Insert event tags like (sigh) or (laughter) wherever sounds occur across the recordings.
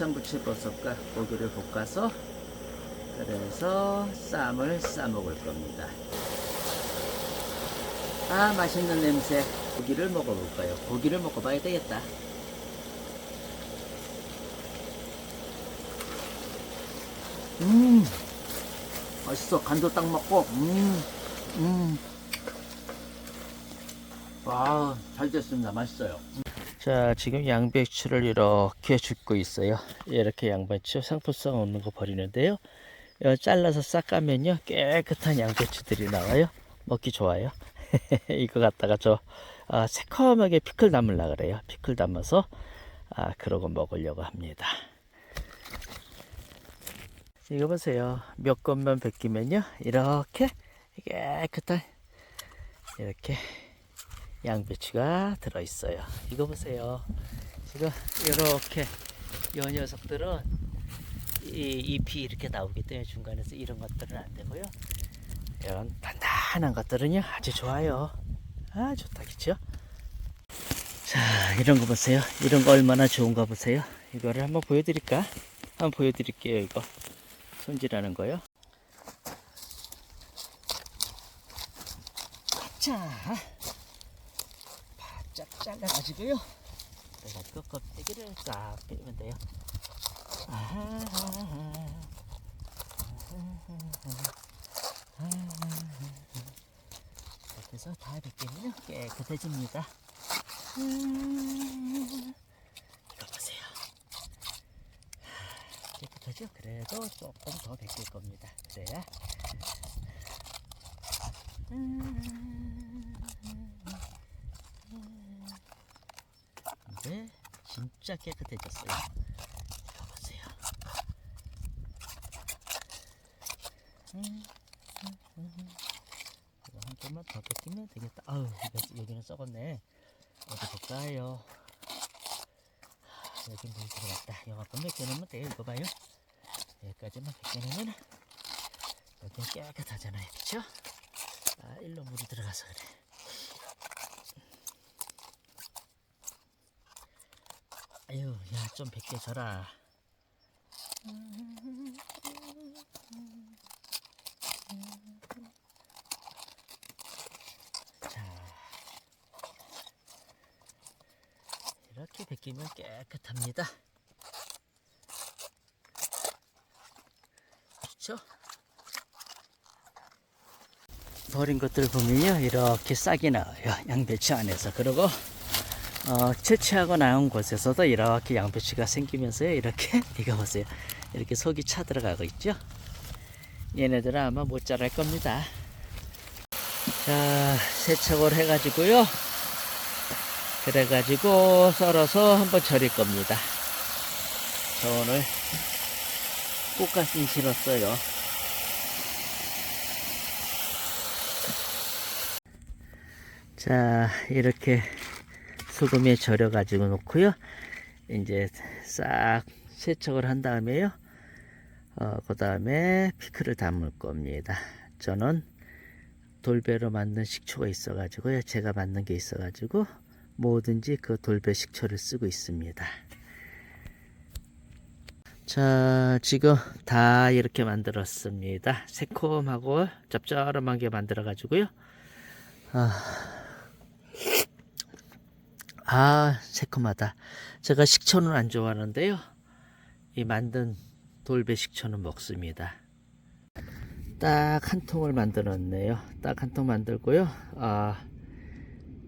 참부채 버섯과 고기를 볶아서 그래서 쌈을 싸 먹을 겁니다. 아 맛있는 냄새. 고기를 먹어볼까요? 고기를 먹어봐야 되겠다. 음 맛있어 간도 딱 맞고 음 음. 와, 잘 됐습니다. 맛있어요. 자, 지금 양배추를 이렇게 줍고 있어요. 이렇게 양배추 상품성 없는 거 버리는데요. 이거 잘라서 싹 까면요. 깨끗한 양배추들이 나와요. 먹기 좋아요. (laughs) 이거 갖다가 저 아, 새콤하게 피클 담으려 그래요. 피클 담아서 아, 그러고 먹으려고 합니다. 이거 보세요. 몇 건만 벗기면요. 이렇게 깨끗한 이렇게 양배추가 들어 있어요. 이거 보세요. 지금 이렇게 요 녀석들은 이 잎이 이렇게 나오기 때문에 중간에서 이런 것들은 안 되고요. 이런 단단한 것들은요 아주 좋아요. 아 좋다 그죠? 자 이런 거 보세요. 이런 거 얼마나 좋은가 보세요. 이거를 한번 보여드릴까? 한번 보여드릴게요. 이거 손질하는 거요. 자. 바짝 잘라가지고요. 그래가지고 껍데기를 싹 빼면 돼요. 아하하하. 이렇게 해서 다 벗기면 깨끗해집니다. 음, 이거 보세요. 깨끗하죠? 그래도 조금 더 벗길 겁니다. 그래야. 음, 이제 진짜 깨끗해졌어요. 이거 보세요. 음, 음, 음. 이거 한 번만 더 벗기면 되겠다. 이거, 여기는 썩었네. 어디 볼까요? 하, 여긴 물이 들어갔다. 요만큼 벗겨놓으면 돼요. 이거 봐요. 여기까지만 벗겨놓으면 여기는 깨끗하잖아요. 그쵸? 아, 일로 물이 들어가서 그래. 아유, 야, 좀 벗겨줘라. 자, 이렇게 벗기면 깨끗합니다. 그렇죠? 버린 것들 보면요, 이렇게 싹이 나와요. 양배추 안에서. 그리고 어, 채취하고 나온 곳에서도 이렇게 양배추가 생기면서요. 이렇게 (laughs) 이거 보세요. 이렇게 속이 차 들어가고 있죠. 얘네들은 아마 못 자랄 겁니다. 자, 세척을 해가지고요. 그래가지고 썰어서 한번 절일 겁니다. 저 오늘 꽃가슴 실었어요. 자, 이렇게 소금에 절여 가지고 놓고요. 이제 싹 세척을 한 다음에요. 어, 그 다음에 피클을 담을 겁니다. 저는 돌배로 만든 식초가 있어 가지고요. 제가 만든 게 있어 가지고 뭐든지 그 돌배 식초를 쓰고 있습니다. 자, 지금 다 이렇게 만들었습니다. 새콤하고 짭짤하게 만들어 가지고요. 아, 아, 새콤하다. 제가 식초는 안 좋아하는데요. 이 만든 돌배 식초는 먹습니다. 딱 한 통을 만들었네요. 딱 한 통 만들고요. 아,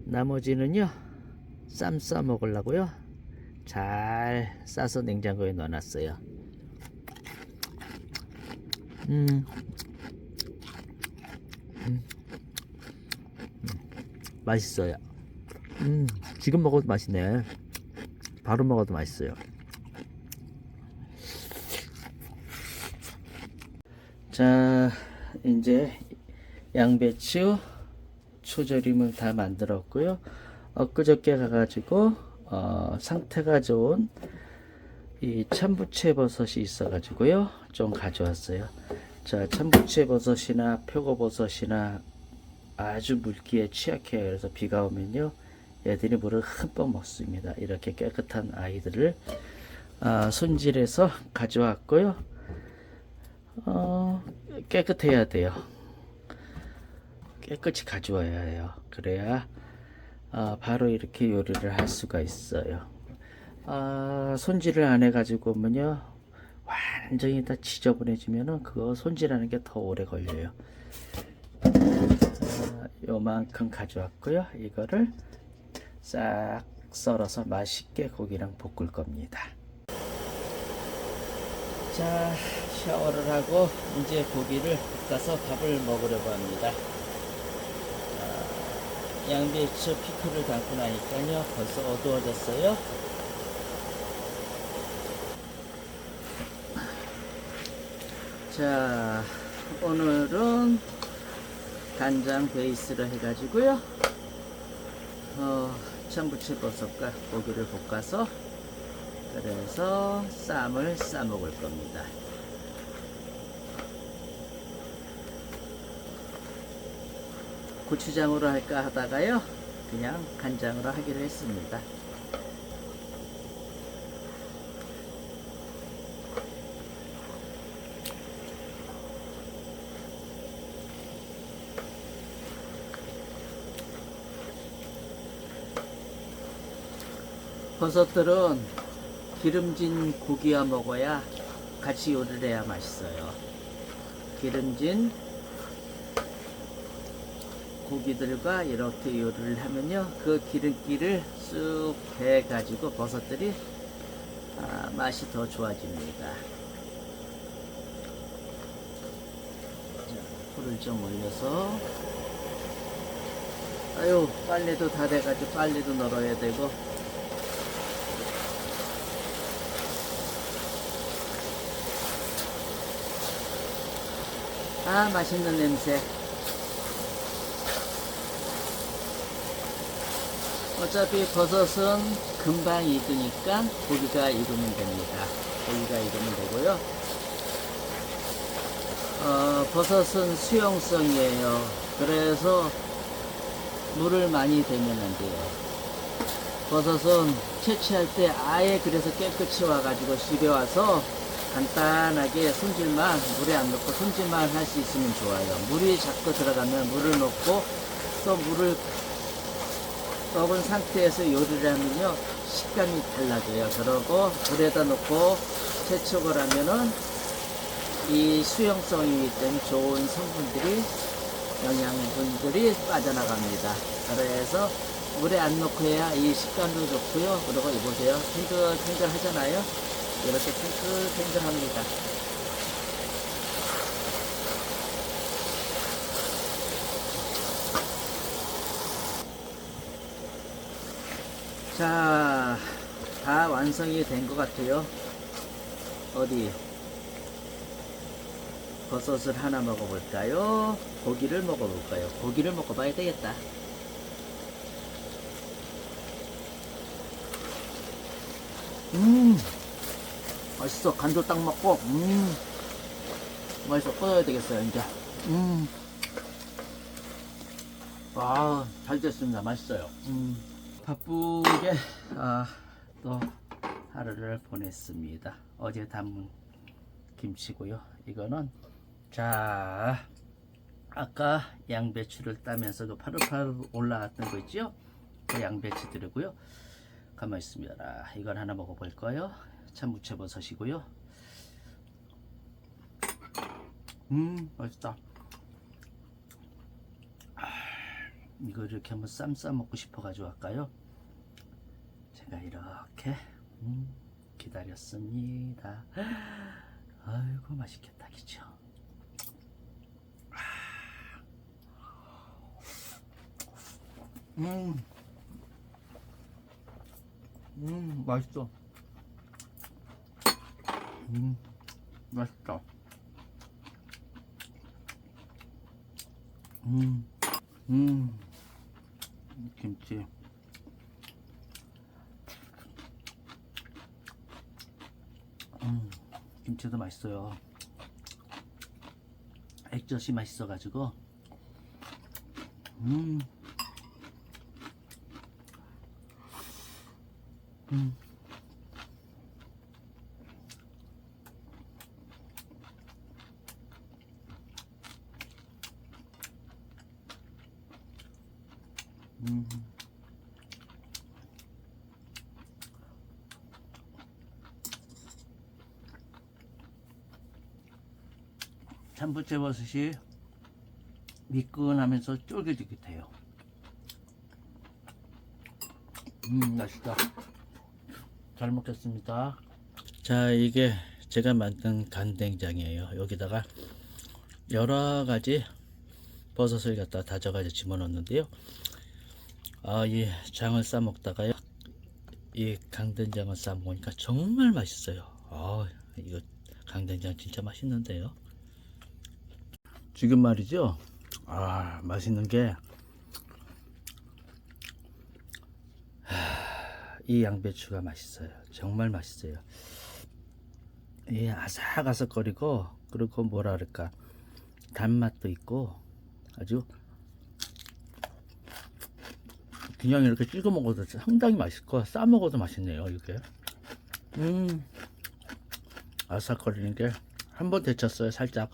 나머지는요. 쌈 싸 먹으려고요. 잘 싸서 냉장고에 넣어놨어요. 음. 음. 음. 맛있어요. 음, 지금 먹어도 맛있네. 바로 먹어도 맛있어요. 자, 이제 양배추 초절임을 다 만들었고요. 엊그저께 가가지고 어, 상태가 좋은 이 참부채 버섯이 있어가지고요. 좀 가져왔어요. 자, 참부채 버섯이나 표고버섯이나 아주 물기에 취약해요. 그래서 비가 오면요. 얘들이 물을 흠뻑 먹습니다. 이렇게 깨끗한 아이들을 아, 손질해서 가져왔고요. 어, 깨끗해야 돼요. 깨끗이 가져와야 해요. 그래야 아, 바로 이렇게 요리를 할 수가 있어요. 아, 손질을 안 해가지고 오면요. 완전히 다 지저분해지면은 그거 손질하는 게 더 오래 걸려요. 아, 요만큼 가져왔고요. 이거를 싹 썰어서 맛있게 고기랑 볶을 겁니다. 자, 샤워를 하고 이제 고기를 볶아서 밥을 먹으려고 합니다. 아, 양배추 피클을 담고 나니까요. 벌써 어두워졌어요. 자, 오늘은 간장 베이스로 해가지고요. 어, 참부채 버섯과 고기를 볶아서 그래서 쌈을 싸 먹을 겁니다. 고추장으로 할까 하다가요. 그냥 간장으로 하기로 했습니다. 버섯들은 기름진 고기와 먹어야 같이 요리를 해야 맛있어요. 기름진 고기들과 이렇게 요리를 하면요. 그 기름기를 쑥 배가지고 버섯들이 아, 맛이 더 좋아집니다. 자, 불을 좀 올려서 아유 빨래도 다 돼가지고 빨래도 널어야 되고 아 맛있는 냄새. 어차피 버섯은 금방 익으니까 고기가 익으면 됩니다. 고기가 익으면 되고요. 어, 버섯은 수용성이에요. 그래서 물을 많이 대면 안 돼요. 버섯은 채취할 때 아예 그래서 깨끗이 와가지고 집에 와서 간단하게 손질만 물에 안 넣고 손질만 할 수 있으면 좋아요. 물이 자꾸 들어가면 물을 넣고 또 물을 넣은 상태에서 요리를 하면요 식감이 달라져요. 그러고 물에다 넣고 채촉을 하면은 이 수용성이기 때문에 좋은 성분들이 영양분들이 빠져나갑니다. 그래서 물에 안 넣고 해야 이 식감도 좋고요. 그리고 이보세요. 탱글탱글 하잖아요. 이렇게 탱글탱글합니다. 자, 다 완성이 된 것 같아요. 어디 버섯을 하나 먹어볼까요? 고기를 먹어볼까요? 고기를 먹어봐야 되겠다. 맛있어. 간도 딱 먹고, 음, 맛있어. 꺼야 되겠어요, 이제. 음, 아, 잘 됐습니다. 맛있어요. 음, 바쁘게, 아, 또 하루를 보냈습니다. 어제 담은 김치고요. 이거는, 자, 아까 양배추를 따면서 그 파릇파릇 올라왔던 거 있죠? 그 양배추 들이고요. 가만 있습니다. 이걸 하나 먹어볼 거요. 참 무채 버섯이고요. 음, 맛있다. 아, 이거 이렇게 한번 쌈 싸 먹고 싶어가지고 할까요? 제가 이렇게 음, 기다렸습니다. 아이고 맛있겠다, 그죠? 음. 음, 맛있어. 음, 맛있다. 음, 음, 김치. 음, 김치도 맛있어요. 액젓이 맛있어가지고. 음. 음. 참부채 버섯이 미끈하면서 쫄깃쫄깃해요. 음, 맛있다. 잘 먹겠습니다. 자, 이게 제가 만든 간된장이에요. 여기다가 여러 가지 버섯을 갖다 다져가지고 집어넣는데요. 아, 이 장을 싸 먹다가요. 이 강된장을 싸 먹으니까 정말 맛있어요. 아, 이거 강된장 진짜 맛있는데요. 지금 말이죠. 아, 맛있는 게이 양배추가 맛있어요. 정말 맛있어요. 이 아삭아삭거리고 그리고 뭐라 그럴까 단맛도 있고 아주 그냥 이렇게 찍어 먹어도 상당히 맛있고 싸 먹어도 맛있네요 이게 음 아삭거리는 게 한 번 데쳤어요 살짝